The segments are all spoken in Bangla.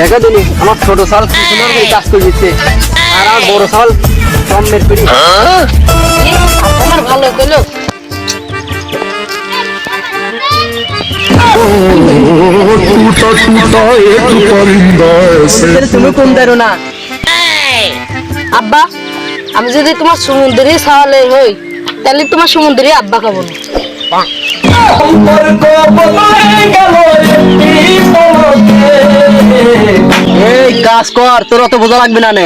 দেখো দিনি আমার ছোট সাল কি সুন্দর করে কাজ করে দিচ্ছে। আর আমার বড় সাল কম মের করি আমার ভালো তুমি কোন দেরো না আব্বা আমি যদি তোমার সমুদ্রে সাওয়ালে হই তাহলে তোমার সমুদ্রে আব্বা খাব না। কাজ কর তোর অত বোঝা লাগবে না নে।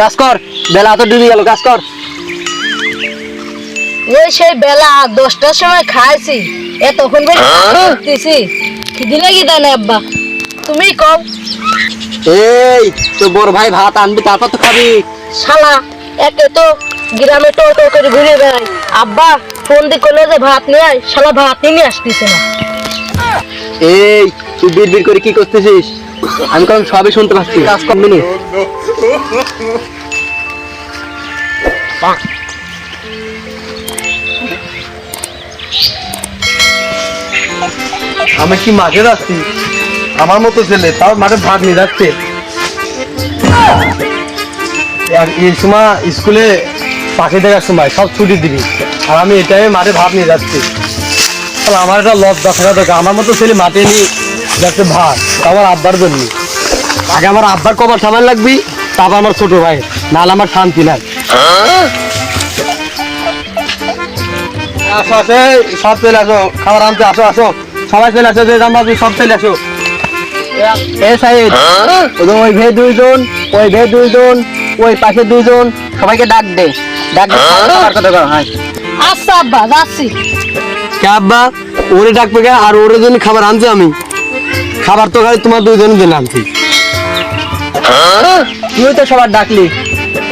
কাজ কর বেলা তো ডুবে গেল কাজ কর। ওই সেই বেলা দশটার সময় খাইছি এ তখন করতেছি খিদি লাগি দেয় না আব্বা? তুমি কম এই তোর বড় ভাই ভাত আনবি তারপর তো খাবি। শালা একে তো গ্রামে টো টো করে ঘুরে বেড়াই আব্বা ফোন দিয়ে করলে যে ভাত নিয়ে আয় শালা ভাত নিয়ে আসতেছে না। এই তুই বিড় বিড় করে কি করতেছিস? আমি কারণ সবই শুনতে পাচ্ছি। কাজ করবি নি আমি কি মাঠে যাচ্ছি আমার মতো ছেলে তাও মাঠে ভাগ নিয়ে যাচ্ছে। আর এই সময় স্কুলে পাখি দেখার সময় সব ছুটি দিবি আর আমি এটাই মাঠে ভাত নিয়ে যাচ্ছি। আমার একটা লস দেখা দরকার আমার মতো ছেলে মাঠে নিয়ে যাচ্ছে ভাত আমার আব্বার জন্য। আগে আমার আব্বার কবার সামান লাগবি তারপর আমার ছোট ভাই নাহলে আমার শান্তি নাই। আসো আসো সব চলে আসো খাবার আনতে আসো আসো। সবাই চলে আসো যে জামা সব চলে আসো। এ সাইড ওই ভে দুইজন ওই ভে দুইজন ওই পাশে দুইজন সবাইকে ডাক দে। ডাক দে খাবার কথা কর হ্যাঁ। আচ্ছা আব্বা যাচ্ছি। কে আব্বা? ওরে ডাকবে আর ওরে জন্য খাবার আনছি আমি। খাবার তো খালি তোমার দুইজনের জন্য আনছি তুই তো সবার ডাকলি।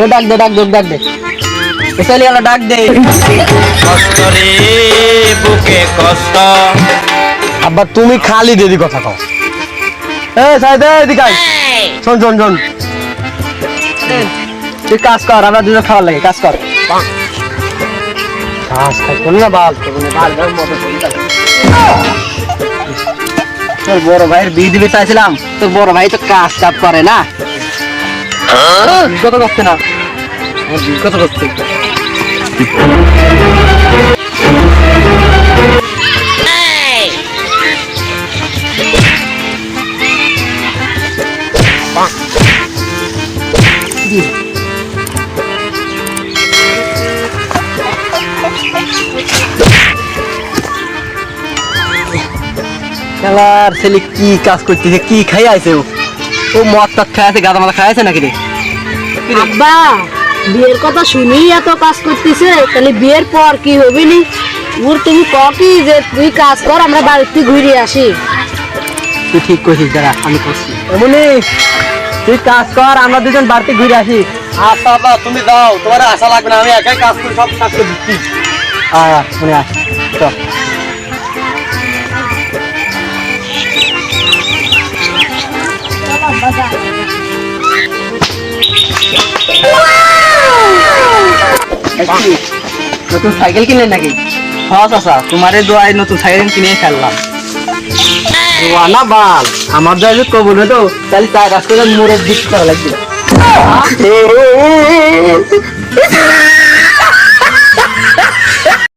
ও ডাক দে ডাক দে ডাক দে। এসালি আলা ডাক দে। কষ্ট রে বুকে কষ্ট। আব্বা তুমি খালি দেদি কথা কও। এ সাইদে এদিকে আয়। শোন শোন শোন। তুই কাজ কর আমরা দুজন খাওয়ার লাগে কাজ কর। ঘাস খাইতো না বাল তোর বড় ভাইয়ের বিয়ে দিতে চাইছিলাম তোর বড় ভাই তো কাজ কাজ করে না। কত করছে না। কত করছে খেলার ছেলে কি কাজ করতেছে কি খাই আছে ও? ও মদ টদ খাই আছে গাদা মাদা খাই আছে নাকি রে? আব্বা বিয়ের কথা শুনি এত কাজ করতেছে তাহলে বিয়ের পর কি হবে নি? ওর তুমি ক কি যে তুই কাজ কর আমরা বাড়িতে ঘুরে আসি। তুই ঠিক করছিস দাঁড়া আমি করছি। এমনি তুই কাজ কর আমরা দুজন বাড়িতে ঘুরে আসি। আচ্ছা আব্বা তুমি দাও তোমার আশা লাগবে না আমি একাই কাজ করে সব কাজ করে দিচ্ছি। আয় শুনে আস চল। নতুন সাইকেল কিনলেন নাকি? হ্যাঁ চাচা তোমার দোয়ায় নতুন সাইকেল কিনে ফেললাম। না বাল আমার যা যদি কবুল হতো তাহলে চার রাস্তা মোড়ের দিক করা লাগবে।